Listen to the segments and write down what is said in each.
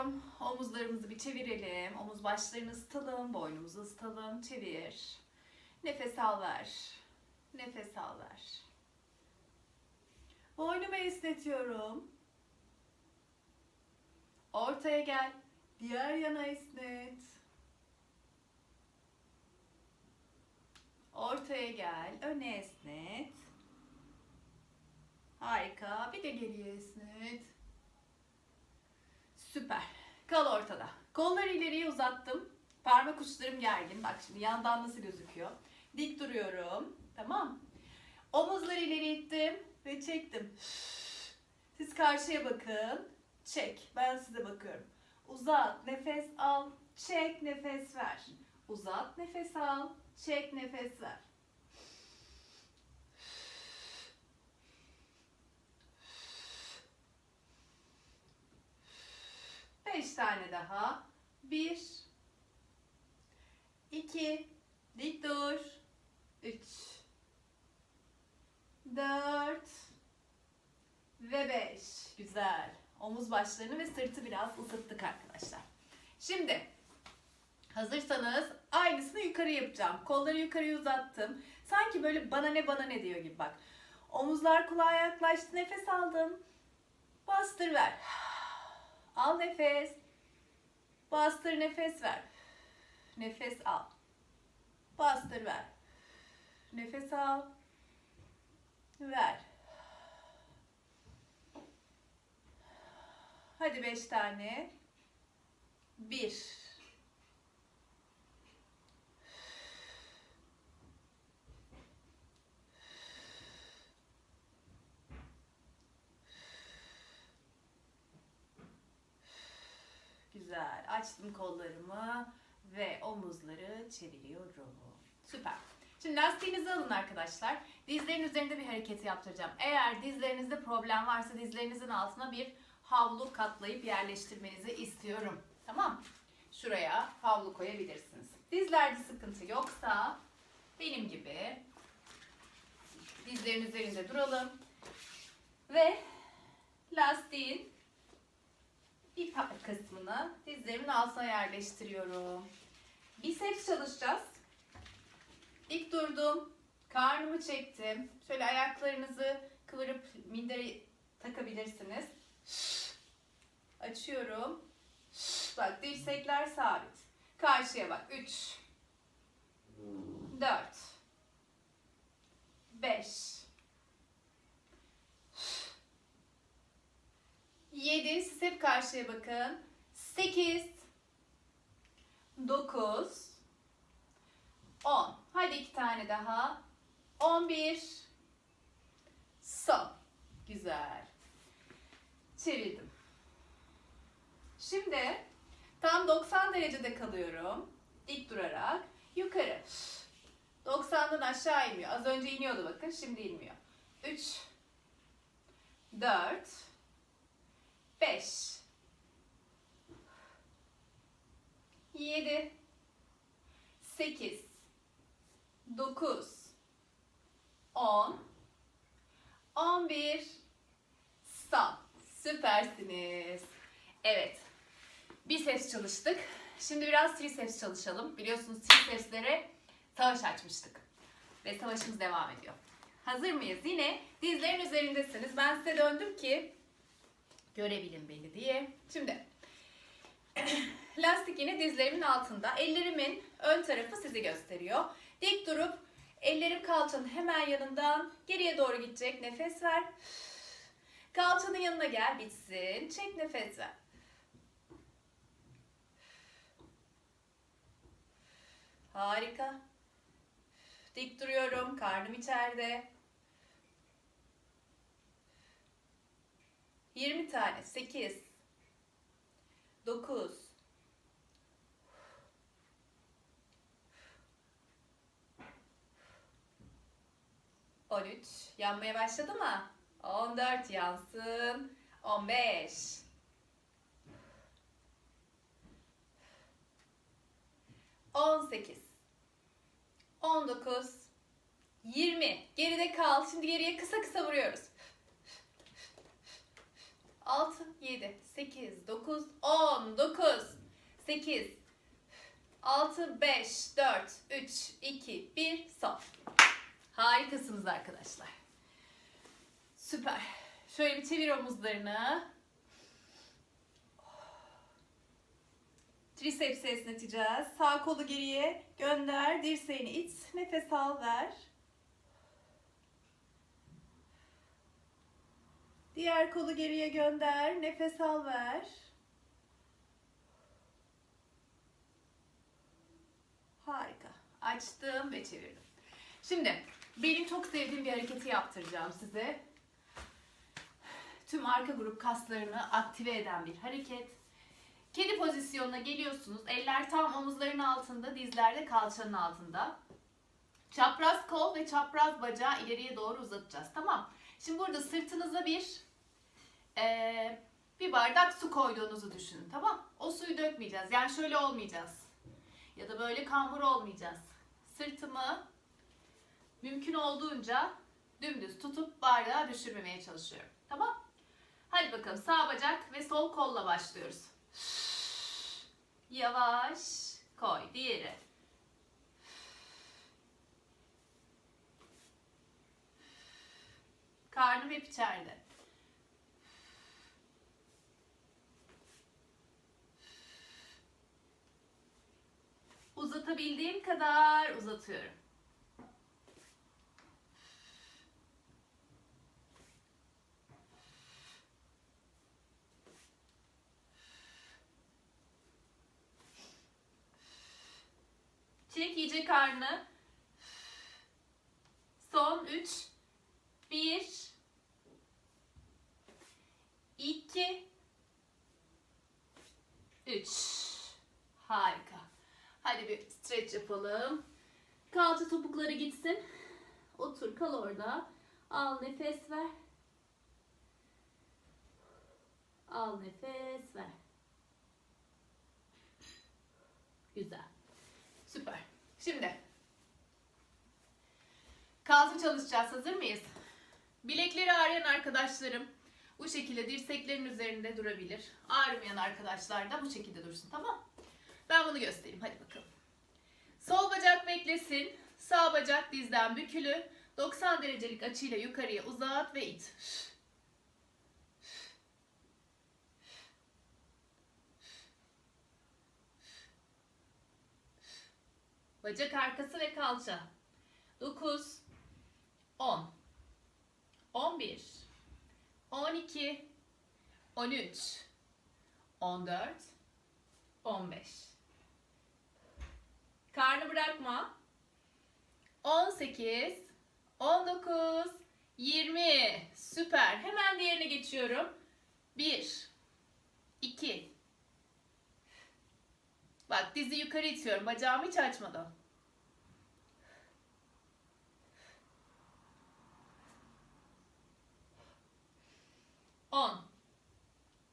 istiyorum. Omuzlarımızı bir çevirelim. Omuz başlarını ısıtalım. Boynumuzu ısıtalım. Çevir. Nefes al ver. Nefes al ver. Boynumu esnetiyorum. Ortaya gel. Diğer yana esnet. Ortaya gel. Öne esnet. Harika. Bir de geriye esnet. Süper. Kal ortada. Kolları ileriye uzattım. Parmak uçlarım gergin. Bak şimdi yandan nasıl gözüküyor. Dik duruyorum. Tamam. Omuzları ileri ittim ve çektim. Siz karşıya bakın. Çek. Ben size bakıyorum. Uzat. Nefes al. Çek. Nefes ver. Uzat. Nefes al. Çek. Nefes ver. Beş tane daha. Bir. iki, Dik dur. Üç. Dört. Ve beş. Güzel. Omuz başlarını ve sırtı biraz ısıttık arkadaşlar. Şimdi hazırsanız aynısını yukarı yapacağım. Kolları yukarıya uzattım. Sanki böyle bana ne bana ne diyor gibi bak. Omuzlar kulağa yaklaştı. Nefes aldım. Bastır ver. Al nefes. Bastır nefes ver. Nefes al. Bastır ver. Nefes al. Ver. Hadi beş tane. Bir. Güzel. Açtım kollarımı ve omuzları çeviriyorum. Süper. Şimdi lastiğinizi alın arkadaşlar. Dizlerin üzerinde bir hareket yaptıracağım. Eğer dizlerinizde problem varsa dizlerinizin altına bir havlu katlayıp yerleştirmenizi istiyorum. Tamam. Şuraya havlu koyabilirsiniz. Dizlerde sıkıntı yoksa benim gibi dizlerin üzerinde duralım. Ve lastiğin pa- kısmını dizlerimin altına yerleştiriyorum. Biceps çalışacağız. İlk durdum. Karnımı çektim. Şöyle ayaklarınızı kıvırıp minderi takabilirsiniz. Açıyorum. Bak dirsekler sabit. Karşıya bak. 3 4 5 7 siz hep karşıya bakın. 8 9 10 Hadi iki tane daha. 11 Son. Güzel. Çevirdim. Şimdi tam 90 derecede kalıyorum. Dik durarak. Yukarı. 90'dan aşağı inmiyor. Az önce iniyordu bakın. Şimdi inmiyor. 3 4 5 7 8 9 10 11 Son. Süpersiniz. Evet. Biceps çalıştık. Şimdi biraz triceps çalışalım. Biliyorsunuz tricepslere savaş açmıştık. Ve savaşımız devam ediyor. Hazır mıyız? Yine dizlerin üzerindesiniz. Ben size döndüm ki görebilin beni diye. Şimdi lastik yine dizlerimin altında. Ellerimin ön tarafı sizi gösteriyor. Dik durup ellerim kalçanın hemen yanından geriye doğru gidecek. Nefes ver. Kalçanın yanına gel bitsin. Çek nefes ver. Harika. Dik duruyorum. Karnım içeride. 20 tane. 8 9 13 yanmaya başladı mı? 14 yansın. 15 18 19 20 geride kal. Şimdi geriye kısa kısa vuruyoruz. 6, 7, 8, 9, 10, 9, 8, 6, 5, 4, 3, 2, 1, son. Harikasınız arkadaşlar. Süper. Şöyle bir çevir omuzlarını. Tricepsi esneteceğiz. Sağ kolu geriye gönder. Dirseğini it. Nefes al ver. Diğer kolu geriye gönder. Nefes al ver. Harika. Açtım ve çevirdim. Şimdi benim çok sevdiğim bir hareketi yaptıracağım size. Tüm arka grup kaslarını aktive eden bir hareket. Kedi pozisyonuna geliyorsunuz. Eller tam omuzların altında, dizler de kalçanın altında. Çapraz kol ve çapraz bacağı ileriye doğru uzatacağız. Tamam. Şimdi burada sırtınıza bir eee, bir bardak su koyduğunuzu düşünün. Tamam. O suyu dökmeyeceğiz. Yani şöyle olmayacağız. Ya da böyle kambur olmayacağız. Sırtımı mümkün olduğunca dümdüz tutup bardağa düşürmemeye çalışıyorum. Tamam? Hadi bakalım sağ bacak ve sol kolla başlıyoruz. Yavaş koy. Diğeri. Karnım hep içeride. Uzatabildiğim kadar uzatıyorum. Çek iyice karnı. Son 3 1 2 3 Harika. Hadi bir stretch yapalım. Kalça topukları gitsin. Otur kal orada. Al nefes ver. Al nefes ver. Güzel. Süper. Şimdi kalça çalışacağız. Hazır mıyız? Bilekleri ağrıyan arkadaşlarım bu şekilde dirseklerin üzerinde durabilir. Ağrımayan arkadaşlar da bu şekilde dursun. Tamam? Ben bunu göstereyim. Hadi bakalım. Beklesin. Sağ bacak dizden bükülü. 90 derecelik açıyla yukarıya uzat ve it. Bacak arkası ve kalça. 9 10 11 12 13 14 15 Karnı bırakma. 18 19 20 Süper. Hemen diğerine geçiyorum. 1 2 Bak dizi yukarı itiyorum. Bacağımı hiç açmadan. On,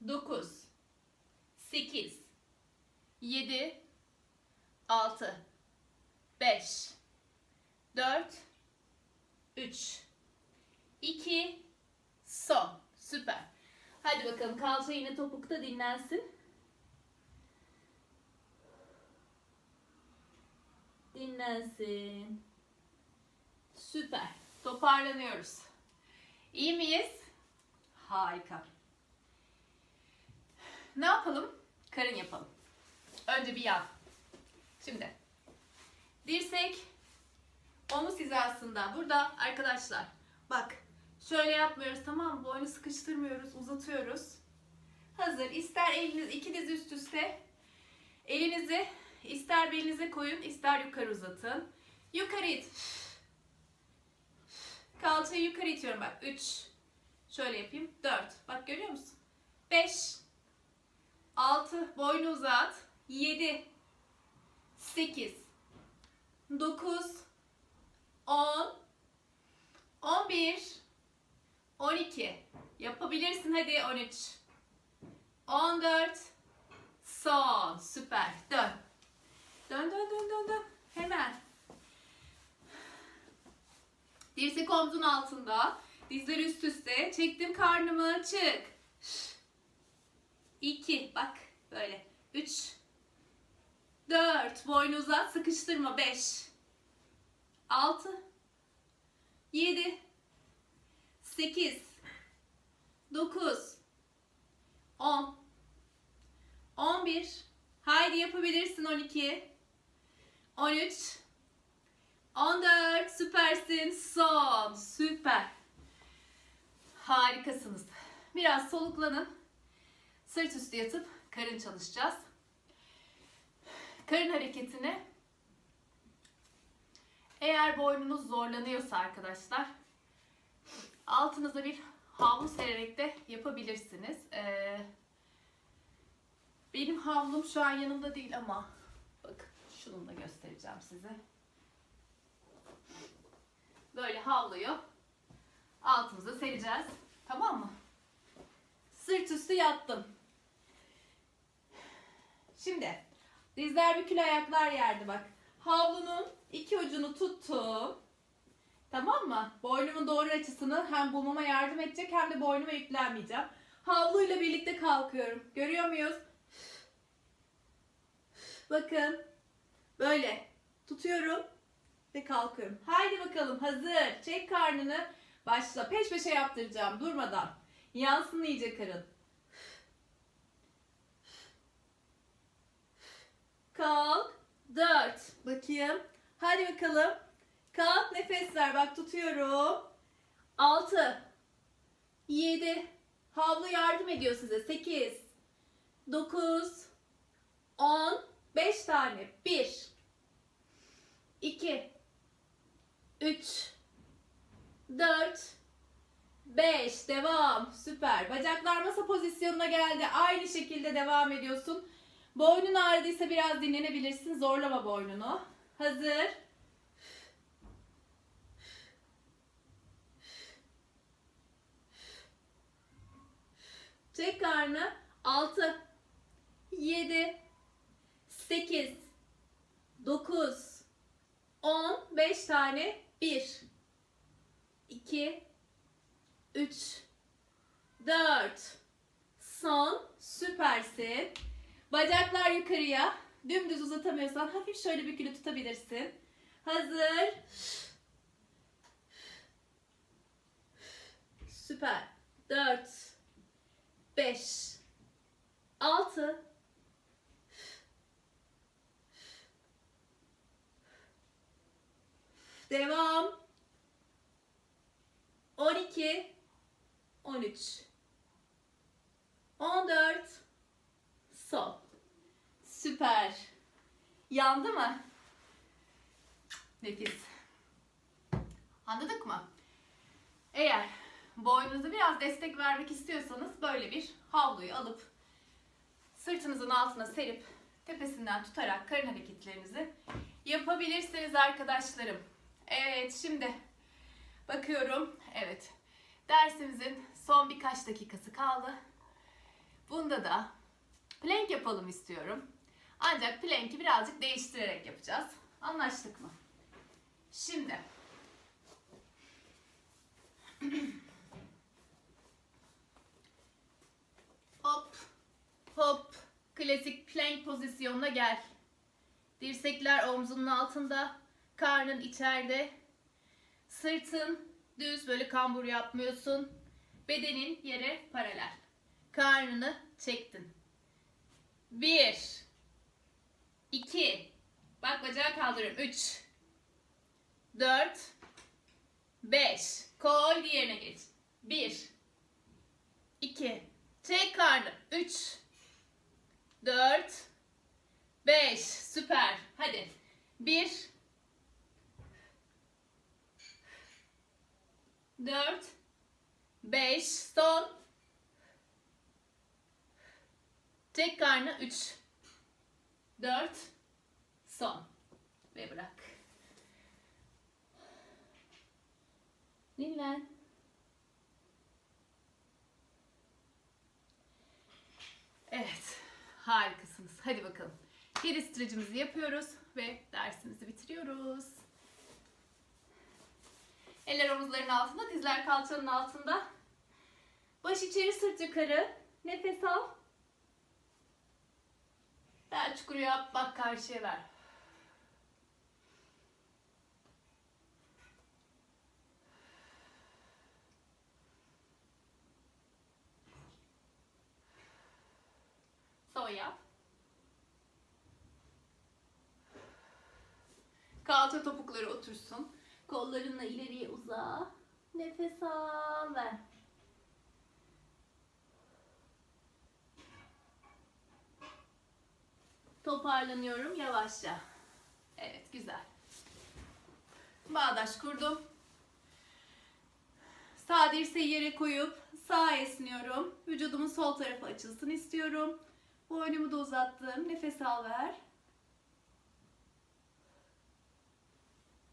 dokuz, sekiz, yedi, altı, beş, dört, üç, iki, son. Süper. Hadi bakalım kalça yine topukta dinlensin. Dinlensin. Süper. Toparlanıyoruz. İyi miyiz? Harika. Ne yapalım? Karın yapalım. Önce bir yan. Şimdi. Dirsek omuz hizasında. Burada arkadaşlar. Bak. Şöyle yapmıyoruz tamam mı? Boynu sıkıştırmıyoruz. Uzatıyoruz. Hazır. İster eliniz iki diz üst üste. Elinizi ister belinize koyun, ister yukarı uzatın. Yukarı it. Kalçayı yukarı itiyorum bak. 3. Şöyle yapayım. 4. Bak görüyor musun? 5. 6. Boynu uzat. 7. 8. 9. 10. 11. 12. Yapabilirsin hadi 13. 14. Son. Süper. Dön. Dön dön dön dön dön. Hemen. Dirsek omzun altında. Dizler üst üste. Çektim karnımı. Çık. 2 bak böyle 3 4 boynu uzat sıkıştırma 5 6 7 8 9 10 11 Haydi yapabilirsin 12 13 14 süpersin. Son. Süper. Harikasınız. Biraz soluklanın. Sırt üstü yatıp karın çalışacağız karın hareketini eğer boynunuz zorlanıyorsa arkadaşlar altınıza bir havlu sererek de yapabilirsiniz. Ee, benim havlum şu an yanımda değil ama bakın şunu da göstereceğim size. Böyle havluyu altımıza sereceğiz. Tamam mı? Sırt üstü yattım. Şimdi dizler bükülü ayaklar yerde bak. Havlunun iki ucunu tuttum. Tamam mı? Boynumun doğru açısını hem bulmama yardım edecek hem de boynuma yüklenmeyeceğim. Havluyla birlikte kalkıyorum. Görüyor muyuz? Bakın. Böyle. Tutuyorum ve kalkıyorum. Haydi bakalım hazır. Çek karnını. Başla. Peş peşe yaptıracağım durmadan. Yansın iyice karın. Kalk. Dört. Bakayım. Hadi bakalım. Kalk nefes ver. Bak tutuyorum. 6 7 Havlu yardım ediyor size. 8 9 10 5 tane. 1 2 3 4 5 devam. Süper. Bacaklar masa pozisyonuna geldi. Aynı şekilde devam ediyorsun. Boynun ağrıdıysa biraz dinlenebilirsin. Zorlama boynunu. Hazır. Çek karnı. 6 7 8 9 10 5 tane 1 2 3 4 Son. Süpersin. Bacaklar yukarıya. Dümdüz uzatamıyorsan hafif şöyle bükülü tutabilirsin. Hazır. Süper. 4 5 6 Devam. 12 13 14 Son. Süper. Yandı mı? Nefis. Anladık mı? Eğer boynunuza biraz destek vermek istiyorsanız böyle bir havluyu alıp sırtınızın altına serip tepesinden tutarak karın hareketlerinizi yapabilirsiniz arkadaşlarım. Evet şimdi bakıyorum. Evet dersimizin son birkaç dakikası kaldı. Bunda da plank yapalım istiyorum. Ancak plank'i birazcık değiştirerek yapacağız. Anlaştık mı? Şimdi hop hop klasik plank pozisyonuna gel. Dirsekler omzunun altında, karnın içeride. Sırtın düz böyle kambur yapmıyorsun. Bedenin yere paralel. Karnını çektin. Bir. İki, Bak bacağı kaldırıyorum. Üç. Dört. Beş. Koy diğerine geç. Bir. iki, Çek karnı. Üç. Dört. Beş. Süper. Hadi. Bir. Dört. Beş. Son. Tek karnı 3. 4. Son. Ve bırak. Dinlen. Evet. Harikasınız. Hadi bakalım. Geri stretchimizi yapıyoruz ve dersimizi bitiriyoruz. Eller omuzların altında, dizler kalçanın altında. Baş içeri, sırt yukarı. Nefes al. Daha çukur yap. Bak karşıya ver. Son yap. Kalça topukları otursun. Kollarınla ileriye uza. Nefes al ver. Toparlanıyorum yavaşça. Evet güzel. Bağdaş kurdum. Sağ dirseği yere koyup sağa esniyorum. Vücudumun sol tarafı açılsın istiyorum. Boynumu da uzattım. Nefes al ver.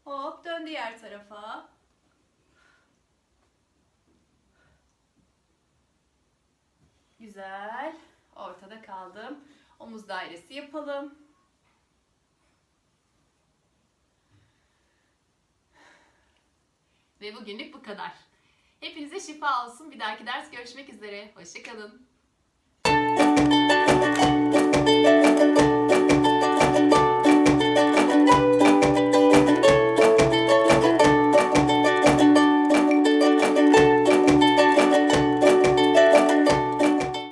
Hop dön diğer tarafa. Güzel. Ortada kaldım. Omuz dairesi yapalım. Ve bugünlük bu kadar. Hepinize şifa olsun. Bir dahaki ders görüşmek üzere. Hoşçakalın.